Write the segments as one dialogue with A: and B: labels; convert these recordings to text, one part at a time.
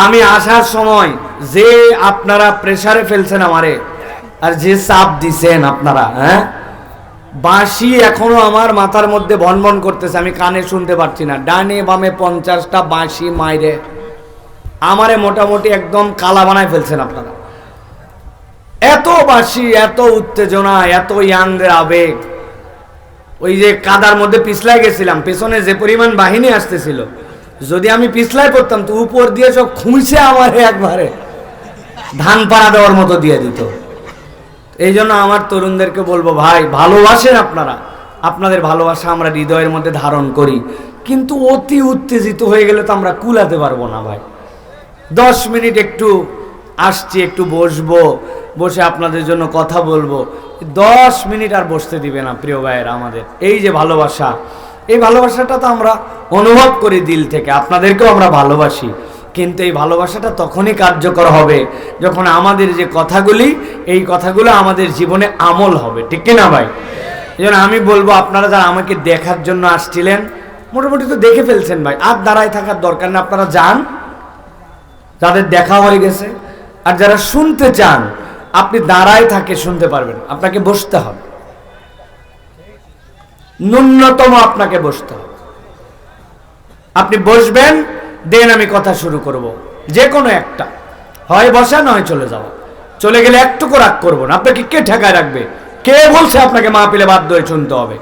A: আমি আসার সময় যে আপনারা প্রেসারে ফেলছেন আমারে, আর যে চাপ দিছেন আপনারা হ্যাঁ? বাঁশি এখনও আমার মাথার মধ্যে ভনভন করতেছে, আমি কানে শুনতে পারছি না। ডানে বামে পঞ্চাশটা বাঁশি মাইরে আমারে মোটামুটি একদম কালা বানায় ফেলছেন আপনারা। এত বাঁশি, এত উত্তেজনা, এত ইয়াংদের আবেগ। ওই যে কাদার মধ্যে পিছলাই গেছিলাম, পেছনে যে পরিমাণ বাহিনী আসতেছিল যদি আমি পিছলাই পড়তাম তো উপর দিয়ে সব খুঁজছে আমারে একবারে। ধান পাড়া দেওয়ার মতো দিয়ে দিত। এই জন্য আমার তরুণদেরকে বলব, ভাই, ভালোবাসেন আপনারা। আপনাদের ভালোবাসা আমরা হৃদয়ের মধ্যে ধারণ করি। কিন্তু অতি উত্তেজিত হয়ে গেলে তো আমরা কুলাতে পারব না, ভাই। দশ মিনিট একটু আসছি, একটু বসবো, বসে আপনাদের জন্য কথা বলব। দশ মিনিট আর বসতে দিবে না, প্রিয় ভাইয়েরা আমাদের। এই যে ভালোবাসা এই ভালোবাসাটা তো আমরা অনুভব করি দিল থেকে, আপনাদেরকেও আমরা ভালোবাসি। কিন্তু এই ভালোবাসাটা তখনই কার্যকর হবে যখন আমাদের যে কথাগুলি, এই কথাগুলো আমাদের জীবনে আমল হবে। ঠিক কিনা ভাই? জন্য আমি বলব, আপনারা যারা আমাকে দেখার জন্য আসছিলেন, মোটামুটি তো দেখে ফেলছেন ভাই। আর দাঁড়ায় থাকার দরকার না আপনারা যান। যাদের দেখা হয়ে গেছে, আর যারা শুনতে চান, আপনি দাঁড়ায় থাকে শুনতে পারবেন, আপনাকে বসতে হবে। ন্যূনতম আপনাকে বসতে হবে। আপনি বসবেন, দেন আমি কথা শুরু করব। যে কোনো একটা। হয় বসা, নয় চলে যাওয়া। চলে গেলে একটুকু রাগ করব না। আপনাকে কে ঠেকায় রাখবে? কে বলছে আপনাকে মা পেলে বাধ্য হয়ে শুনতে হবে?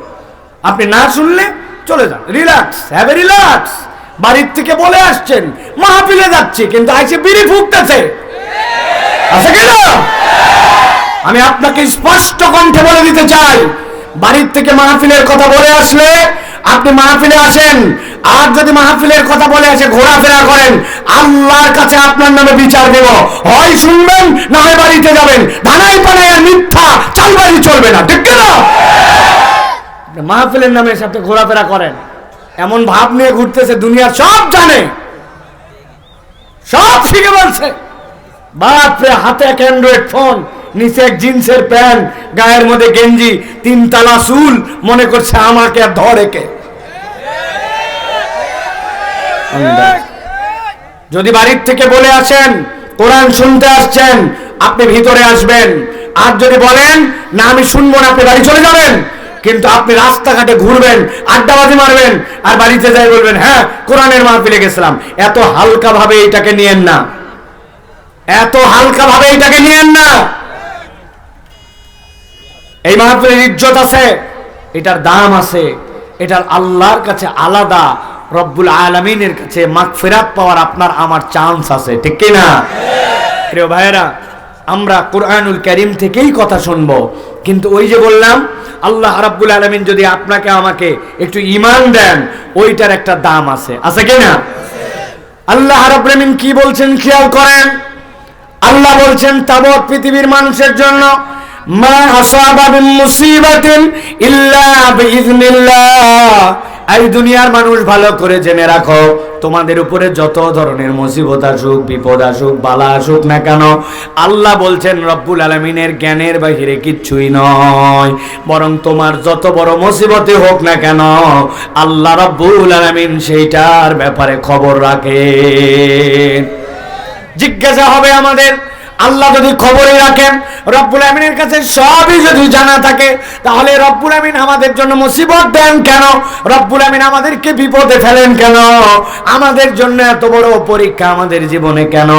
A: আপনি না শুনলে চলে যান। Relax have a relax. বাড়ির থেকে বলে আসছেন, মাহফিলে যাচ্ছি, কিন্তু আইসে বিড়ি ফুকতেছে। আছে কেন আমি আপনাকে স্পষ্ট কণ্ঠে বলে দিতে চাই বাড়ির থেকে মাহফিলের কথা বলে আসলে আপনি মাহফিলে আসেন। আর যদি মাহফিলের কথা বলে আসে ঘোরাফেরা করেন, আল্লাহর কাছে আপনার নামে বিচার দেব। হয় শুনবেন, না হয় বাড়িতে যাবেন। ধানাই পানায় মিথ্যা চালবাড়ি চলবে না, ঠিক না মাহফিলের নামে এসে আপনি ঘোরাফেরা করেন। এমন ভাব নিয়ে ঘুরতেছে দুনিয়ার সব জানে। সব শিখে বলছে। বাপরে, হাতে এক অ্যান্ড্রয়েড ফোন নিচে এক জিন্সের প্যান্ট, গায়ের মধ্যে গেঞ্জি তিনতলা চুল, মনে করছে আমাকে আর ধরে কে? যদি বাড়ির থেকে বলে আসেন, কোরআন শুনতে আসছেন, আপনি ভিতরে আসবেন। আর যদি বলেন, না, আমি শুনব না, আপনি বাড়ি চলে যাবেন, কিন্তু আপনি রাস্তাঘাটে ঘুরবেন, আড্ডাবাজি মারবেন, আর বাড়িতে যাই বলবেন হ্যাঁ কোরআনের মাহফিলে গেছিলাম। এত হালকা ভাবে এটাকে নিয়েন না। এত হালকা ভাবে এটাকে নিয়েন না। এই মাহফিলের ইজ্জত আছে, এটার দাম আছে, এটার আল্লাহর কাছে আলাদা, রব্বুল আলমিনের কাছে মাগফিরাত পাওয়ার আপনার আমার চান্স আছে, ঠিক কি না? প্রিয় ভাইয়েরা, আমরা কোরআনুল করিম থেকেই কথা শুনব, কিন্তু ওই যে বললাম, আল্লাহ রাব্বুল আলমিন যদি আপনাকে আমাকে একটু ইমান দেন, ওইটার একটা দাম আছে আছে কি না? আল্লাহ রাব্বুল কি বলছেন, খেয়াল করেন? আল্লাহ বলছেন, তাবৎ পৃথিবীর মানুষের জন্য মা আসাবা মিন মুসিবাতিন ইল্লা বিইজনিল্লাহ এই দুনিয়ার মানুষ ভালো করে জেনে রাখো, তোমাদের উপরে যত ধরনের মুসিবত আসুক, বিপদ আসুক, বালা আসুক না কেন, আল্লাহ বলছেন, রব্বুল আলমিনের জ্ঞানের বাহিরে কিচ্ছুই নয়। বরং তোমার যত বড় মুসিবতে হোক না কেন, আল্লাহ রব্বুল আলমিন সেইটার ব্যাপারে খবর রাখে জিজ্ঞাসা হবে আমাদের আল্লাহ যদি খবরে রাখেন, রব্বুল আমিনের কাছে সবই যদি জানা থাকে, তাহলে রব্বুল আমিন আমাদের জন্য মুসিবত দেন কেন? রব্বুল আমিন আমাদেরকে বিপদে ফেলেন কেন? আমাদের জন্য এত বড় পরীক্ষা আমাদের জীবনে কেন?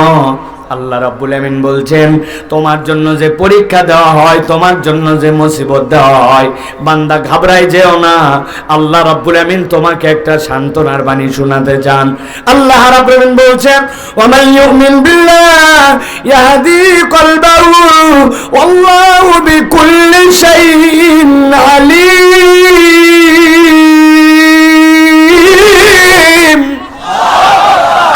A: আল্লাহ রাব্বুল আমিন বলছেন, তোমার জন্য যে পরীক্ষা দেওয়া হয়, তোমার জন্য যে মুসিবত দেওয়া হয়, বান্দা ঘাবড়াই যেও না। আল্লাহ রাব্বুল আমিন তোমাকে একটা সান্ত্বনার বাণী শোনাতে চান। আল্লাহ রাব্বুল আমিন বলছেন, ওয়ামান ইউমিন বিল্লাহ ইয়াহদি কলবাহু ওয়াল্লাহু বিকুল্লি শাইইন আলিম।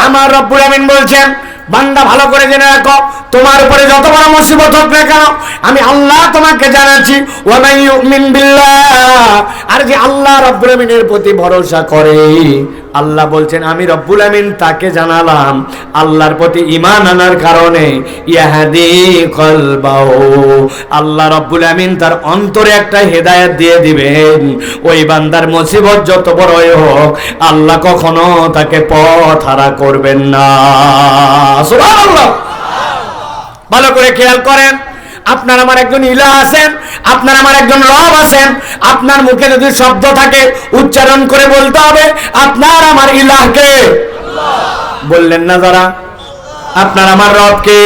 A: আমার রব্বুল আমিন বলছেন বান্দা ভালো করে জেনে রাখো। তোমার উপরে যত বড় মুসিবত হোক না কেন, আমি আল্লাহ তোমাকে জানাচ্ছি বিল্লাহ। আর যে আল্লাহ রব্বুল আমিনের প্রতি ভরসা করে, আল্লাহ বলছেন, আমি রব্বুল আমিন তাকে জানালাম, আল্লাহর প্রতি ইমান আনার কারণে, ইয়াহাদি কলবাও আল্লাহ রব্বুল আমিন তার অন্তরে একটা হেদায়েত দিয়ে দিবেন, ওই বান্দার মুসিবত যত বড়ই হোক, আল্লাহ কখনো তাকে পথ হারা করবেন না। সুবহানাল্লাহ! ভালো করে খেয়াল করেন। আপনার আমার একজন ইলা আছেন, আপনার আমার একজন রব আছেন, আপনার মুখে যদি শব্দ থাকে, উচ্চারণ করে বলতে হবে, আপনার আমার ইলাহকে বললেন না যারা? আপনার আমার রবকে